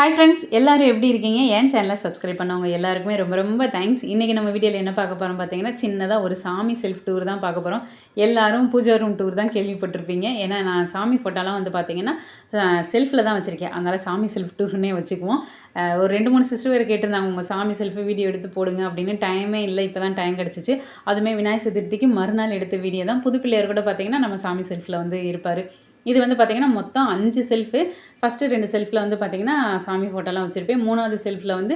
Hi friends எல்லாரும் எப்படி இருக்கீங்க? என் சேனலை சப்ஸ்கிரைப் பண்ணவங்க எல்லாருக்குமே ரொம்ப ரொம்ப தேங்க்ஸ் இன்றைக்கி நம்ம வீடியோவில் என்ன பார்க்க போகிறோம் பார்த்தீங்கன்னா சின்னதாக ஒரு சாமி செல்ஃப் டூர் தான் பார்க்க போகிறோம் எல்லோரும் பூஜா ரூம் டூர் தான் கேள்விப்பட்டிருப்பீங்க. ஏன்னா நான் சாமி ஃபோட்டோலாம் வந்து பார்த்தீங்கன்னா செல்ஃபில் தான் வச்சுருக்கேன். அதனால் சாமி செல்ஃப் டூர்னே வச்சுக்குவோம். ஒரு ரெண்டு மூணு சிஸ்டர் வேறு கேட்டிருந்தாங்க உங்கள் சாமி செல்ஃபி வீடியோ எடுத்து போடுங்க அப்படின்னு. டைமே இல்லை இப்போ தான் டைம் கிடச்சிச்சு. அதுவுமே விநாயகர் சதுர்த்திக்கு மறுநாள் எடுத்த வீடியோ தான். புது பிள்ளையார் கூட பார்த்தீங்கன்னா நம்ம சாமி செல்ஃபில் வந்து இருப்பார். இது வந்து பார்த்திங்கன்னா மொத்தம் அஞ்சு செல்ஃபு ஃபஸ்ட்டு ரெண்டு செல்ஃபில் வந்து பார்த்திங்கன்னா சாமி ஃபோட்டோலாம் வச்சுருப்பேன். மூணாவது செல்ஃபில் வந்து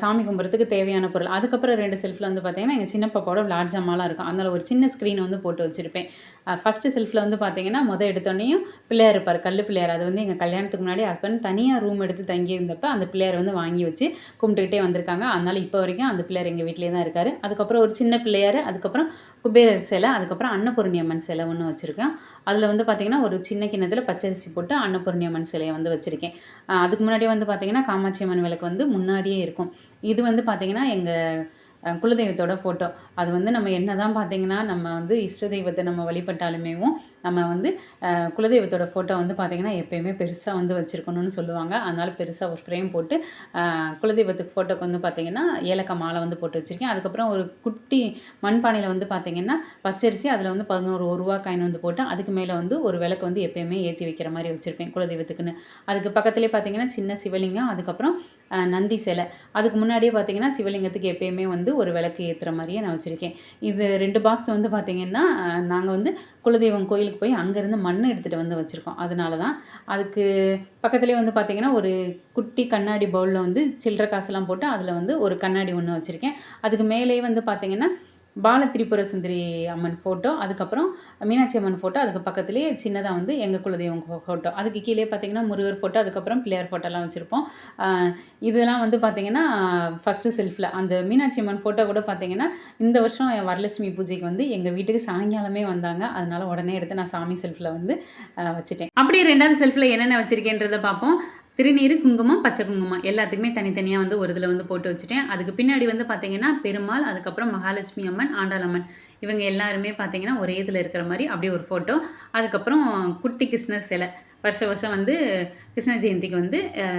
சாமி கும்பிட்றதுக்கு தேவையான பொருள். அதுக்கப்புறம் ரெண்டு செல்ஃபில் வந்து பார்த்திங்கன்னா எங்கள் சின்ன பாப்பாவோட விளாட் ஜாமாலாம் இருக்கும். அதனால் ஒரு சின்ன ஸ்க்ரீன் வந்து போட்டு வச்சுருப்பேன். ஃபஸ்ட்டு செல்ஃபில் வந்து பார்த்திங்கன்னா மொதல் எடுத்தோடனையும் பிள்ளையார் இருப்பார் கல் பிள்ளையார். அது வந்து எங்கள் கல்யாணத்துக்கு முன்னாடி ஹஸ்பண்ட் தனியாக ரூம் எடுத்து தங்கியிருந்தப்ப அந்த பிள்ளையார் வந்து வாங்கி வச்சு கும்பிட்டுக்கிட்டே வந்திருக்காங்க. அதனால் இப்போ வரைக்கும் அந்த பிள்ளையார் எங்கள் வீட்டிலே தான் இருக்கார். அதுக்கப்புறம் ஒரு சின்ன பிள்ளையார் அதுக்கப்புறம் குபேரர் சிலை அதுக்கப்புறம் அன்னபூர்ணி அம்மன் சிலை ஒன்று வச்சுருக்கேன். அதில் வந்து பார்த்திங்கன்னா ஒரு சின்ன கிண்ணத்தில் பச்சரிசி போட்டு அன்னபூர்ணி அம்மன் சிலையை வந்து வச்சுருக்கேன். அதுக்கு முன்னாடி வந்து பார்த்திங்கன்னா காமாட்சி அம்மன் விளக்கு வந்து முன்னாடியே இருக்கும். இது வந்து பார்த்திங்கன்னா எங்கள் குலதெய்வத்தோட ஃபோட்டோ அது வந்து நம்ம என்ன தான் பார்த்தீங்கன்னா நம்ம வந்து இஷ்ட தெய்வத்தை நம்ம வழிபட்டாலுமேவும் நம்ம வந்து குலதெய்வத்தோட ஃபோட்டோ வந்து பார்த்திங்கன்னா எப்பயுமே பெருசாக வந்து வச்சுருக்கணும்னு சொல்லுவாங்க. அதனால் பெருசாக ஒரு ஃப்ரேம் போட்டு குலதெய்வத்துக்கு ஃபோட்டோக்கு வந்து பார்த்திங்கன்னா ஏலக்காய் மாலை வந்து போட்டு வச்சுருக்கேன். அதுக்கப்புறம் ஒரு குட்டி மண்பானையில் வந்து பார்த்திங்கன்னா பச்சரிசி அதில் வந்து பதினோரு ஒரு ரூபா காயின் வந்து போட்டு அதுக்கு மேலே வந்து ஒரு விளக்கு வந்து எப்பயுமே ஏற்றி வைக்கிற மாதிரி வச்சுருப்பேன் குலதெய்வத்துக்குன்னு. அதுக்கு பக்கத்துலேயே பார்த்திங்கன்னா சின்ன சிவலிங்கம் அதுக்கப்புறம் நந்தி சிலை. அதுக்கு முன்னாடியே பார்த்தீங்கன்னா சிவலிங்கத்துக்கு எப்பயுமே வந்து ஒரு விளக்கு ஏற்றுற மாதிரியே நான் வச்சுருக்கேன். இது ரெண்டு பாக்ஸ் வந்து பார்த்திங்கன்னா நாங்கள் வந்து குலதெய்வம் கோயில் கோயிலுக்கு போய் அங்கேருந்து மண் எடுத்துகிட்டு வந்து வச்சுருக்கோம். அதனால தான் அதுக்கு பக்கத்துலேயே வந்து பார்த்திங்கன்னா ஒரு குட்டி கண்ணாடி பவுலில் வந்து சில்லற காசுலாம் போட்டு அதில் வந்து ஒரு கண்ணாடி ஒன்று வச்சுருக்கேன். அதுக்கு மேலேயே வந்து பார்த்திங்கன்னா பாலத்ரிபுர சுந்தரி அம்மன் ஃபோட்டோ அதுக்கப்புறம் மீனாட்சி அம்மன் ஃபோட்டோ அதுக்கு பக்கத்துலேயே சின்னதாக வந்து எங்கள் குலதெய்வம் ஃபோட்டோ அதுக்கு கீழே பார்த்தீங்கன்னா முருகர் ஃபோட்டோ அதுக்கப்புறம் பிள்ளையார் ஃபோட்டோலாம் வச்சுருப்போம். இதெல்லாம் வந்து பார்த்தீங்கன்னா ஃபஸ்ட்டு செல்ஃபில் அந்த மீனாட்சி அம்மன் ஃபோட்டோ கூட பார்த்தீங்கன்னா இந்த வருஷம் என் வரலட்சுமி பூஜைக்கு வந்து எங்கள் வீட்டுக்கு சாயங்காலமே வந்தாங்க. அதனால உடனே எடுத்து நான் சாமி செல்ஃபில் வந்து வச்சுட்டேன். அப்படியே ரெண்டாவது செல்ஃபில் என்னென்ன வச்சுருக்கேன்றதை பார்ப்போம். திருநீர் குங்குமம் பச்சை குங்குமம் எல்லாத்துக்குமே தனித்தனியாக வந்து ஒரு இதில் வந்து போட்டு வச்சுட்டேன். அதுக்கு பின்னாடி வந்து பார்த்தீங்கன்னா பெருமாள் அதுக்கப்புறம் மகாலட்சுமி அம்மன் ஆண்டாள் அம்மன். இவங்க எல்லாருமே பார்த்தீங்கன்னா ஒரே இதில் இருக்கிற மாதிரி அப்படியே ஒரு ஃபோட்டோ அதுக்கப்புறம் குட்டி கிருஷ்ணர் சிலை. வருஷ வருஷம் வந்து கிருஷ்ண ஜெயந்திக்கு வந்து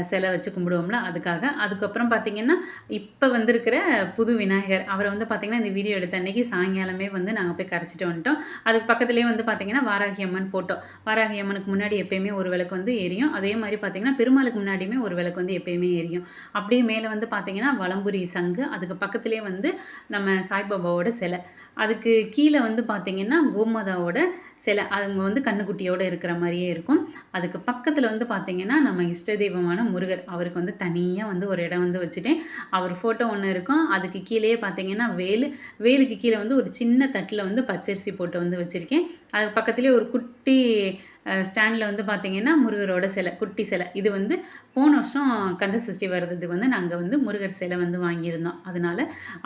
சிலை வச்சு கும்பிடுவோம்ல அதுக்காக. அதுக்கப்புறம் பார்த்தீங்கன்னா இப்போ வந்திருக்கிற புது விநாயகர் அவரை வந்து பார்த்தீங்கன்னா இந்த வீடியோ எடுத்த அன்னைக்கு சாயங்காலமே வந்து நாங்கள் போய் கரைச்சிட்டு வந்துட்டோம். அதுக்கு பக்கத்துலேயே வந்து பார்த்தீங்கன்னா வாராகி அம்மன் ஃபோட்டோ வாராகி அம்மனுக்கு முன்னாடி எப்பயுமே ஒரு விளக்கு வந்து எரியும். அதே மாதிரி பார்த்தீங்கன்னா பெருமாளுக்கு முன்னாடியுமே ஒரு விளக்கு வந்து எப்பயுமே எரியும். அப்படியே மேலே வந்து பார்த்தீங்கன்னா வளம்புரி சங்கு அதுக்கு பக்கத்துலேயே வந்து நம்ம சாய்பாபாவோட சிலை. அதுக்கு கீழே வந்து பார்த்தீங்கன்னா கோமாதாவோட சில அவங்க வந்து கண்ணுக்குட்டியோடு இருக்கிற மாதிரியே இருக்கும். அதுக்கு பக்கத்தில் வந்து பார்த்தீங்கன்னா நம்ம இஷ்ட தெய்வமான முருகர் அவருக்கு வந்து தனியாக வந்து ஒரு இடம் வந்து வச்சுட்டேன். அவர் ஃபோட்டோ ஒன்று இருக்கும். அதுக்கு கீழேயே பார்த்தீங்கன்னா வேலு வேலுக்கு கீழே வந்து ஒரு சின்ன தட்டில் வந்து பச்சரிசி போட்டு வந்து வச்சுருக்கேன். அதுக்கு பக்கத்துலேயே ஒரு குட்டி ஸ்டாண்டில் வந்து பார்த்தீங்கன்னா முருகரோட சிலை குட்டி சிலை. இது வந்து போன வருஷம் கந்த சஷ்டி வர்றதுக்கு வந்து நாங்கள் வந்து முருகர் சிலை வந்து வாங்கியிருந்தோம். அதனால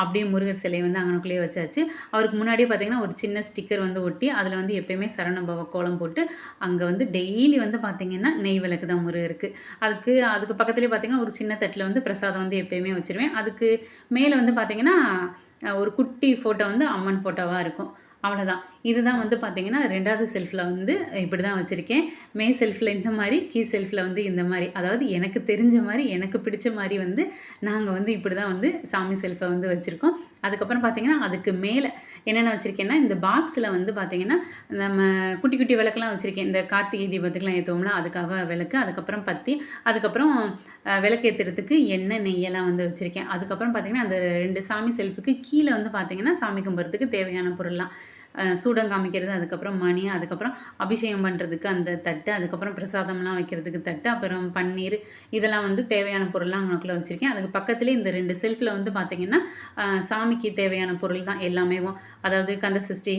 அப்படியே முருகர் சிலையை வந்து அங்கனுக்குள்ளேயே வச்சாச்சு. அவருக்கு முன்னாடியே பார்த்தீங்கன்னா ஒரு சின்ன ஸ்டிக்கர் வந்து ஒட்டி அதில் வந்து எப்பயுமே சரணபவ கோலம் போட்டு அங்கே வந்து டெய்லி வந்து பார்த்தீங்கன்னா நெய் விளக்கு தான் முருகருக்கு. அதுக்கு அதுக்கு பக்கத்துலேயே பார்த்தீங்கன்னா ஒரு சின்ன தட்டில் வந்து பிரசாதம் வந்து எப்பயுமே வச்சிருவேன். அதுக்கு மேலே வந்து பார்த்தீங்கன்னா ஒரு குட்டி ஃபோட்டோ வந்து அம்மன் ஃபோட்டோவாக இருக்கும். அவ்வளோதான் இதுதான் வந்து பார்த்தீங்கன்னா ரெண்டாவது செல்ஃபில் வந்து இப்படி தான் வச்சுருக்கேன். மே செல்ஃபில் இந்த மாதிரி கீ செல்ஃபில் வந்து இந்த மாதிரி. அதாவது எனக்கு தெரிஞ்ச மாதிரி எனக்கு பிடிச்ச மாதிரி வந்து நாங்கள் வந்து இப்படி தான் வந்து சாமி செல்ஃபை வந்து வச்சுருக்கோம். அதுக்கப்புறம் பார்த்தீங்கன்னா அதுக்கு மேலே என்னென்ன வச்சுருக்கேன்னா இந்த பாக்ஸில் வந்து பார்த்தீங்கன்னா நம்ம குட்டி குட்டி விளக்கெலாம் வச்சுருக்கேன். இந்த கார்த்திகை தீபத்துக்குலாம் ஏற்றுவோம்ல அதுக்காக விளக்கு அதுக்கப்புறம் பத்தி அதுக்கப்புறம் விளக்கு ஏற்றுறதுக்கு எண்ணெய் நெய்யெல்லாம் வந்து வச்சுருக்கேன். அதுக்கப்புறம் பார்த்தீங்கன்னா அந்த ரெண்டு சாமி செல்ஃபுக்கு கீழே வந்து பார்த்தீங்கன்னா சாமி கும்பிட்றதுக்கு தேவையான பொருள்லாம். சூடம் காமிக்கிறது அதுக்கப்புறம் மணி அதுக்கப்புறம் அபிஷேகம் பண்ணுறதுக்கு அந்த தட்டு அதுக்கப்புறம் பிரசாதம்லாம் வைக்கிறதுக்கு தட்டு அப்புறம் பன்னீர் இதெல்லாம் வந்து தேவையான பொருள்லாம் அவனுக்குள்ளே வச்சுருக்கேன். அதுக்கு பக்கத்துலேயே இந்த ரெண்டு செல்ஃபில் வந்து பார்த்திங்கன்னா சாமிக்கு தேவையான பொருள் தான் எல்லாமேவும் அதாவது கந்த சஷ்டி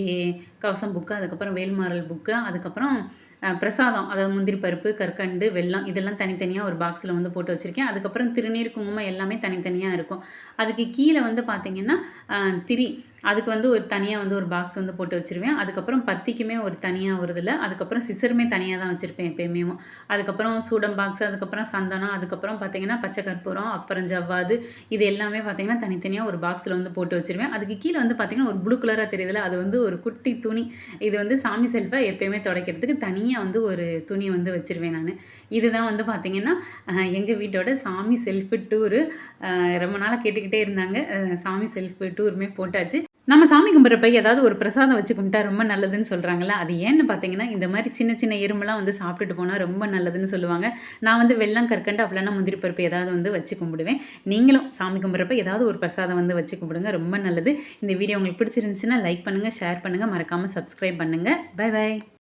கவசம் புக்கு அதுக்கப்புறம் வேல்மாரல் புக்கு அதுக்கப்புறம் பிரசாதம் அதாவது முந்திரி பருப்பு கற்கண்டு வெல்லம் இதெல்லாம் தனித்தனியாக ஒரு பாக்ஸில் வந்து போட்டு வச்சுருக்கேன். அதுக்கப்புறம் திருநீர் குங்குமம் எல்லாமே தனித்தனியாக இருக்கும். அதுக்கு கீழே வந்து பார்த்திங்கன்னா திரி. அதுக்கு வந்து ஒரு தனியாக வந்து ஒரு பாக்ஸ் வந்து போட்டு வச்சுருவேன். அதுக்கப்புறம் பத்திக்குமே ஒரு தனியாக வருதில்ல அதுக்கப்புறம் சிசருமே தனியாக தான் வச்சுருப்பேன் எப்பயுமே அதுக்கப்புறம் சூடம் பாக்ஸ் அதுக்கப்புறம் சந்தனம் அதுக்கப்புறம் பார்த்திங்கன்னா பச்சை கற்பூரம் அப்புறம் ஜவ்வாது இது எல்லாமே பார்த்திங்கன்னா தனித்தனியாக ஒரு பாக்ஸில் வந்து போட்டு வச்சுருவேன். அதுக்கு கீழே வந்து பார்த்திங்கன்னா ஒரு ப்ளூ கலராக தெரியுதுல அது வந்து ஒரு குட்டி துணி. இது வந்து சாமி செல்ஃபை எப்பயுமே துடைக்கிறதுக்கு தனியாக வந்து ஒரு துணி வந்து வச்சுருவேன் நான். இதுதான் வந்து பார்த்தீங்கன்னா எங்கள் வீட்டோட சாமி செல்ஃபு டூரு ரொம்ப நாளாக கேட்டுக்கிட்டே இருந்தாங்க. சாமி செல்ஃபு டூருமே போட்டாச்சு. நம்ம சாமி கும்பிட்றப்ப ஏதாவது ஒரு பிரசாதம் வச்சு கும்பிட்டா ரொம்ப நல்லதுன்னு சொல்கிறாங்கல்ல அது ஏன்னு பார்த்தீங்கன்னா இந்த மாதிரி சின்ன சின்ன எறும்பெல்லாம் வந்து சாப்பிட்டுட்டு போனால் ரொம்ப நல்லதுன்னு சொல்லுவாங்க. நான் வந்து வெள்ளம் கற்கண்டு அப்படின்னா முந்திரி பருப்பு ஏதாவது வந்து வச்சு கும்பிடுவேன். நீங்களும் சாமி கும்பிட்றப்ப ஏதாவது ஒரு பிரசாதம் வந்து வச்சு கும்பிடுங்க ரொம்ப நல்லது. இந்த வீடியோ உங்களுக்கு பிடிச்சிருந்துச்சுன்னா லைக் பண்ணுங்கள் ஷேர் பண்ணுங்கள் மறக்காமல் சப்ஸ்கிரைப் பண்ணுங்கள் பை பை